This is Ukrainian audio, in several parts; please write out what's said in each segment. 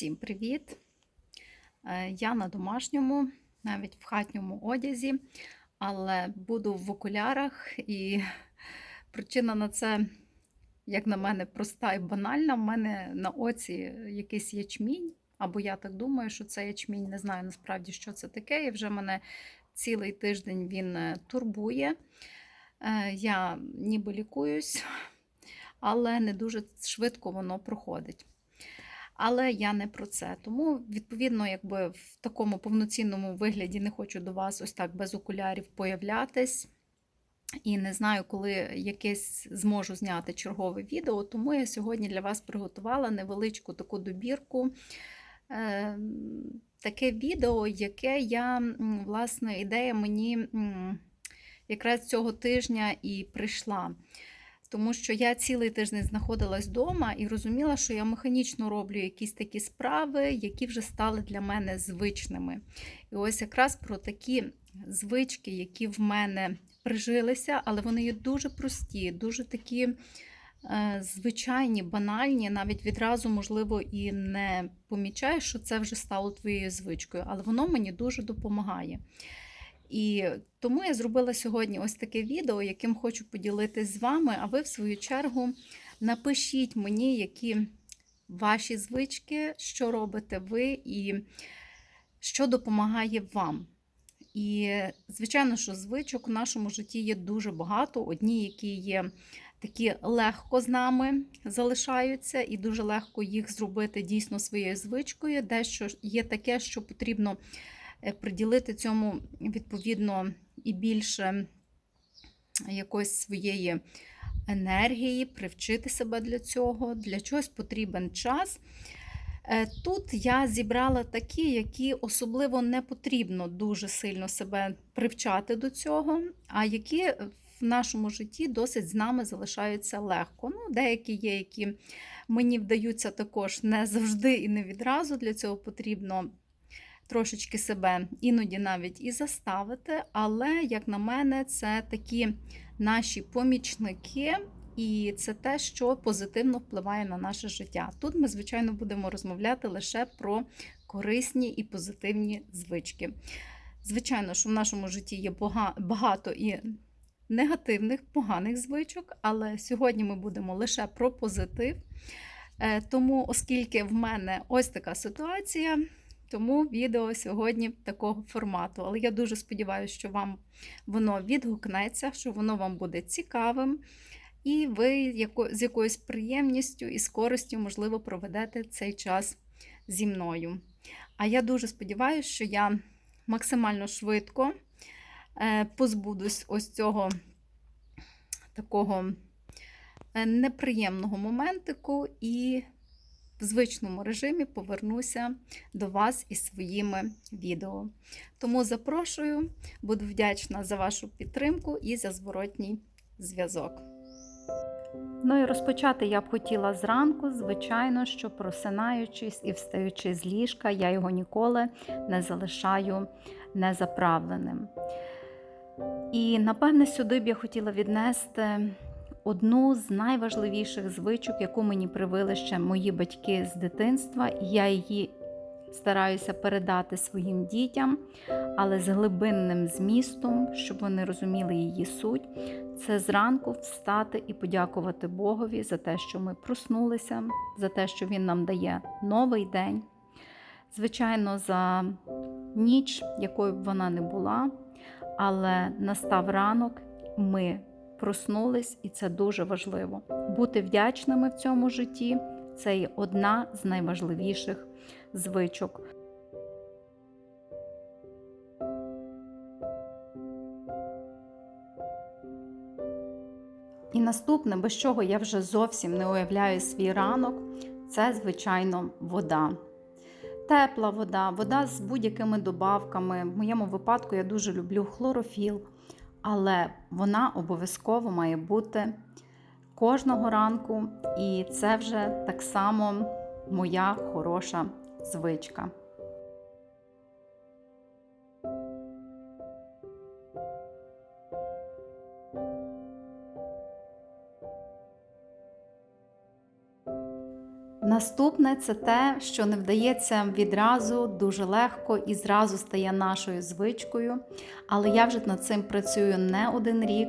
Всім привіт! Е, Я на домашньому, навіть в хатньому одязі, але буду в окулярах, і причина на це, як на мене, проста і банальна. У мене на оці якийсь ячмінь, або я так думаю, що це ячмінь, не знаю насправді, що це таке, і вже мене цілий тиждень він е, турбує. Е, Я ніби лікуюсь, але не дуже швидко воно проходить. Але я не про це. Тому, відповідно, якби в такому повноцінному вигляді не хочу до вас ось так без окулярів появлятись. І не знаю, коли якесь зможу зняти чергове відео, тому я сьогодні для вас приготувала невеличку таку добірку. Е, Таке відео, яке я, власне, ідея мені якраз цього тижня і прийшла. Тому що я цілий тиждень знаходилась вдома і розуміла, що я механічно роблю якісь такі справи, які вже стали для мене звичними. І ось якраз про такі звички, які в мене прижилися, але вони є дуже прості, дуже такі е, звичайні, банальні, навіть відразу, можливо, і не помічаєш, що це вже стало твоєю звичкою, але воно мені дуже допомагає. І тому я зробила сьогодні ось таке відео, яким хочу поділитись з вами. А ви, в свою чергу, напишіть мені, які ваші звички, що робите ви і що допомагає вам. І, звичайно, що звичок в нашому житті є дуже багато. Одні, які є такі легко з нами залишаються, і дуже легко їх зробити дійсно своєю звичкою. Дещо є таке, що потрібно приділити цьому відповідно і більше якоїсь своєї енергії, привчити себе для цього, для чогось потрібен час. Е, Тут я зібрала такі, які особливо не потрібно дуже сильно себе привчати до цього, а які в нашому житті досить з нами залишаються легко. Ну, Деякі є, які мені вдаються також не завжди і не відразу. Для цього потрібно трошечки себе іноді навіть і заставити. Але, як на мене, це такі наші помічники. І це те, що позитивно впливає на наше життя. Тут ми, звичайно, будемо розмовляти лише про корисні і позитивні звички. Звичайно, що в нашому житті є багато і негативних, поганих звичок, але сьогодні ми будемо лише про позитив. Е, тому, оскільки в мене ось така ситуація, тому відео сьогодні такого формату. Але я дуже сподіваюся, що вам воно відгукнеться, що воно вам буде цікавим. І ви з якоюсь приємністю і з можливо, проведете цей час зі мною. А я дуже сподіваюся, що я максимально швидко е, позбудусь ось цього такого е, неприємного моментику і в звичному режимі повернуся до вас із своїми відео. Тому запрошую, буду вдячна за вашу підтримку і за зворотній зв'язок. Ну і розпочати я б хотіла зранку, звичайно, що просинаючись і встаючи з ліжка, я його ніколи не залишаю незаправленим. І, напевне, сюди б я хотіла віднести одну з найважливіших звичок, яку мені привили ще мої батьки з дитинства, і я її стараюся передати своїм дітям, але з глибинним змістом, щоб вони розуміли її суть. Це зранку встати і подякувати Богові за те, що ми проснулися, за те, що Він нам дає новий день. Звичайно, за ніч, якою б вона не була, але настав ранок, ми проснулись, і це дуже важливо. Бути вдячними в цьому житті це є одна з найважливіших звичок. І наступне, без чого я вже зовсім не уявляю свій ранок, це, звичайно, вода. Тепла вода, вода з будь-якими добавками. В моєму випадку я дуже люблю хлорофіл, але вона обов'язково має бути кожного ранку, і це вже так само моя хороша звичка. Наступне це те, що не вдається відразу дуже легко і зразу стає нашою звичкою. Але я вже над цим працюю не один рік.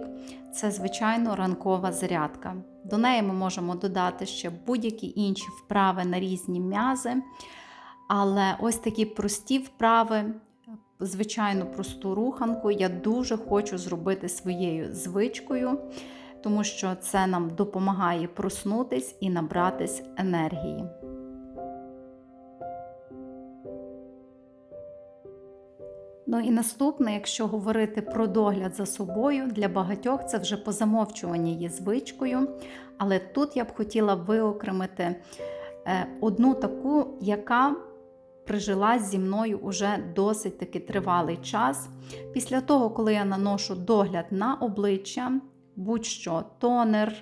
Це, звичайно, ранкова зарядка. До неї ми можемо додати ще будь-які інші вправи на різні м'язи. Але ось такі прості вправи, звичайно, просту руханку я дуже хочу зробити своєю звичкою тому що це нам допомагає проснутись і набратись енергії. Ну і наступне, якщо говорити про догляд за собою, для багатьох це вже по замовчуванні є звичкою. Але тут я б хотіла виокремити е, одну таку, яка прижилась зі мною уже досить таки тривалий час. Після того, коли я наношу догляд на обличчя, будь-що тонер,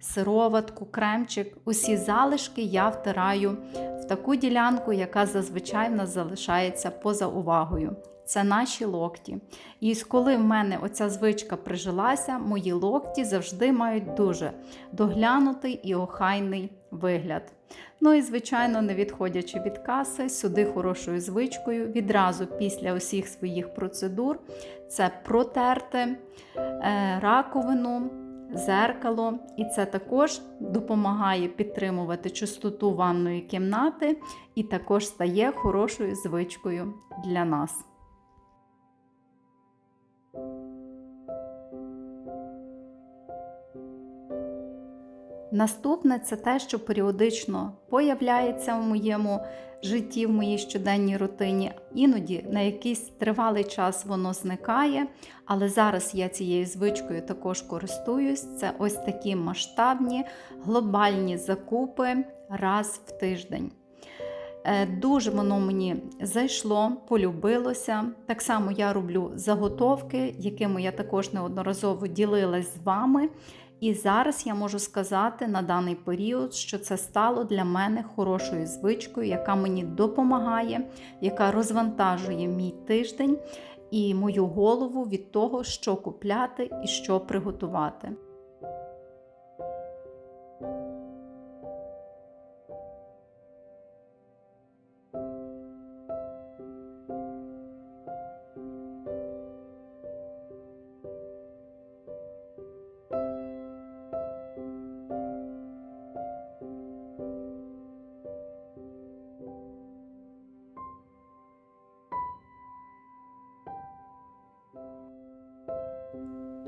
сироватку, кремчик. Усі залишки я втираю в таку ділянку, яка зазвичай в нас залишається поза увагою. Це наші локті. І коли в мене оця звичка прижилася, мої локті завжди мають дуже доглянутий і охайний вигляд. Ну і, звичайно, не відходячи від каси, сюди хорошою звичкою, відразу після усіх своїх процедур це протерти е, раковину, зеркало, і це також допомагає підтримувати чистоту ванної кімнати і також стає хорошою звичкою для нас. Наступне це те, що періодично появляється в моєму житті, в моїй щоденній рутині. Іноді на якийсь тривалий час воно зникає, але зараз я цією звичкою також користуюсь. Це ось такі масштабні глобальні закупи раз в тиждень. Е, дуже воно мені зайшло, полюбилося. Так само я роблю заготовки, якими я також неодноразово ділилась з вами. І зараз я можу сказати на даний період, що це стало для мене хорошою звичкою, яка мені допомагає, яка розвантажує мій тиждень і мою голову від того, що купляти і що приготувати.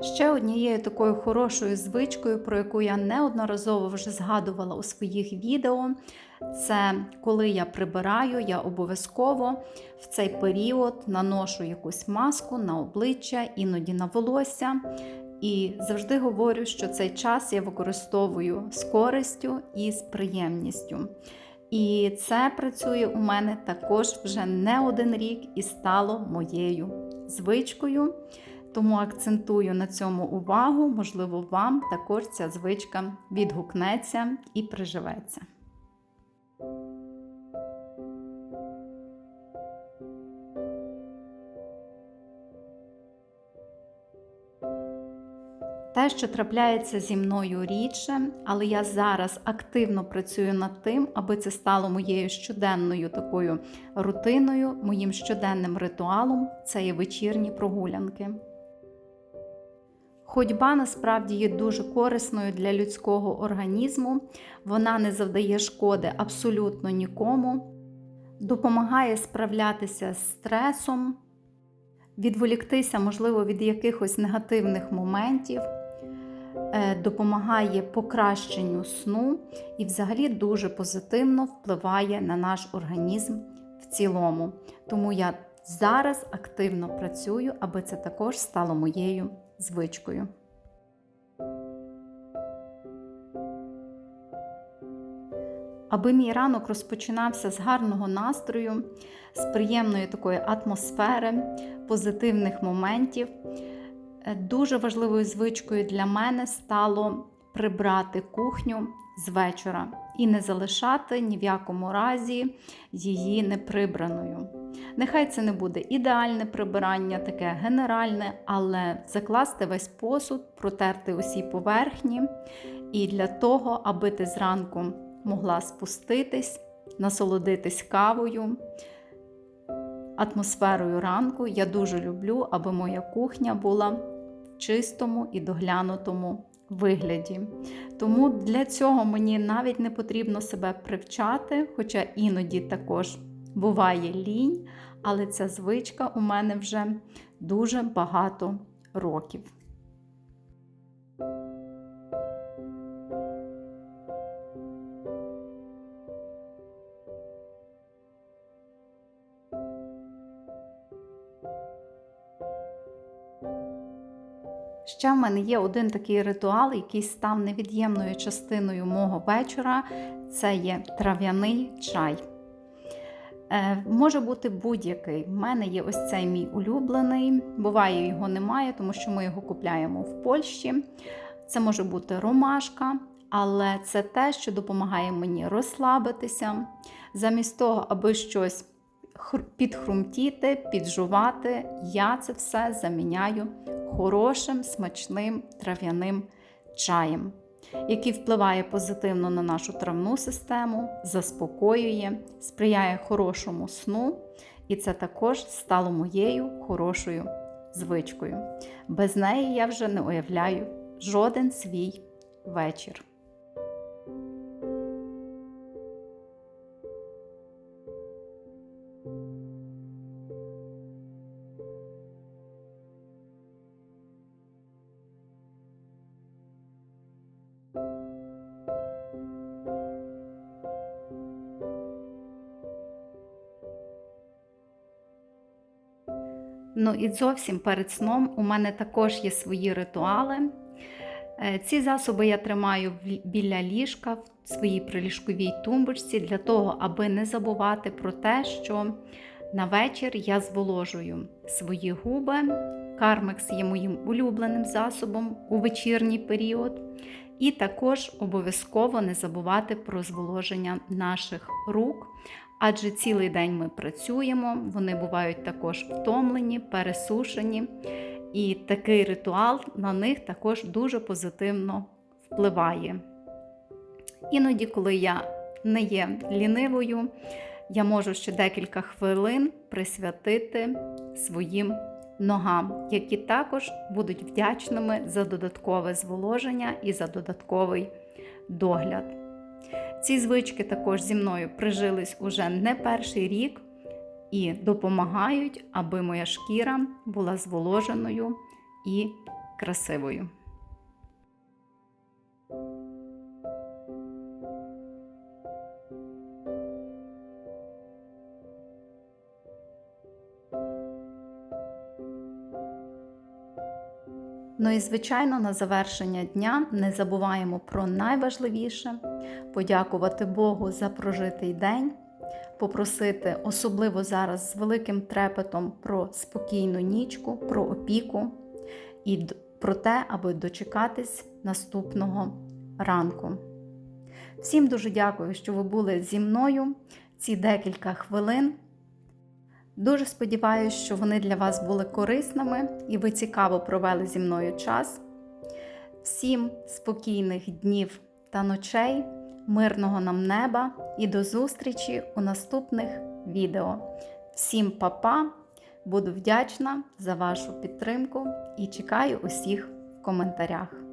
Ще однією такою хорошою звичкою, про яку я неодноразово вже згадувала у своїх відео, це коли я прибираю, я обов'язково в цей період наношу якусь маску на обличчя, іноді на волосся. І завжди говорю, що цей час я використовую з користю і з приємністю. І це працює у мене також вже не один рік і стало моєю звичкою. Тому акцентую на цьому увагу, можливо, вам також ця звичка відгукнеться і приживеться. Що трапляється зі мною рідше, але я зараз активно працюю над тим, аби це стало моєю щоденною такою рутиною, моїм щоденним ритуалом це є вечірні прогулянки. Ходьба насправді є дуже корисною для людського організму, вона не завдає шкоди абсолютно нікому, допомагає справлятися з стресом, відволіктися, можливо, від якихось негативних моментів, допомагає покращенню сну і, взагалі, дуже позитивно впливає на наш організм в цілому. Тому я зараз активно працюю, аби це також стало моєю звичкою. Аби мій ранок розпочинався з гарного настрою, з приємної такої атмосфери, позитивних моментів. Е, дуже важливою звичкою для мене стало прибрати кухню з вечора і не залишати ні в якому разі її неприбраною. Нехай це не буде ідеальне прибирання, таке генеральне, але закласти весь посуд, протерти усі поверхні. І для того, аби ти зранку могла спуститись, насолодитись кавою, атмосферою ранку. Я дуже люблю, аби моя кухня була в чистому і доглянутому вигляді. Тому для цього мені навіть не потрібно себе привчати, хоча іноді також буває лінь, але ця звичка у мене вже дуже багато років. Ще в мене є один такий ритуал, який став невід'ємною частиною мого вечора. Це є трав'яний чай. Е, може бути будь-який. У мене є ось цей мій улюблений. Буває, його немає, тому що ми його купляємо в Польщі. Це може бути ромашка, але це те, що допомагає мені розслабитися. Замість того, аби щось підхрумтіти, піджувати, я це все заміняю хорошим, смачним трав'яним чаєм, який впливає позитивно на нашу травну систему, заспокоює, сприяє хорошому сну, і це також стало моєю хорошою звичкою. Без неї я вже не уявляю жоден свій вечір. Ну і зовсім перед сном у мене також є свої ритуали. Е, ці засоби я тримаю біля ліжка в своїй приліжковій тумбочці для того, аби не забувати про те, що на вечір я зволожую свої губи. Кармекс є моїм улюбленим засобом у вечірній період. І також обов'язково не забувати про зволоження наших рук, адже цілий день ми працюємо, вони бувають також втомлені, пересушені. І такий ритуал на них також дуже позитивно впливає. Іноді, коли я не є лінивою, я можу ще декілька хвилин присвятити своїм ногам, які також будуть вдячними за додаткове зволоження і за додатковий догляд. Ці звички також зі мною прижились уже не перший рік і допомагають, аби моя шкіра була зволоженою і красивою. Ну і, звичайно, на завершення дня не забуваємо про найважливіше подякувати Богу за прожитий день, попросити, особливо зараз з великим трепетом про спокійну нічку, про опіку і про те, аби дочекатись наступного ранку. Всім дуже дякую, що ви були зі мною ці декілька хвилин. Дуже сподіваюся, що вони для вас були корисними і ви цікаво провели зі мною час. Всім спокійних днів та ночей, мирного нам неба і до зустрічі у наступних відео. Всім па-па! Буду вдячна за вашу підтримку і чекаю усіх в коментарях.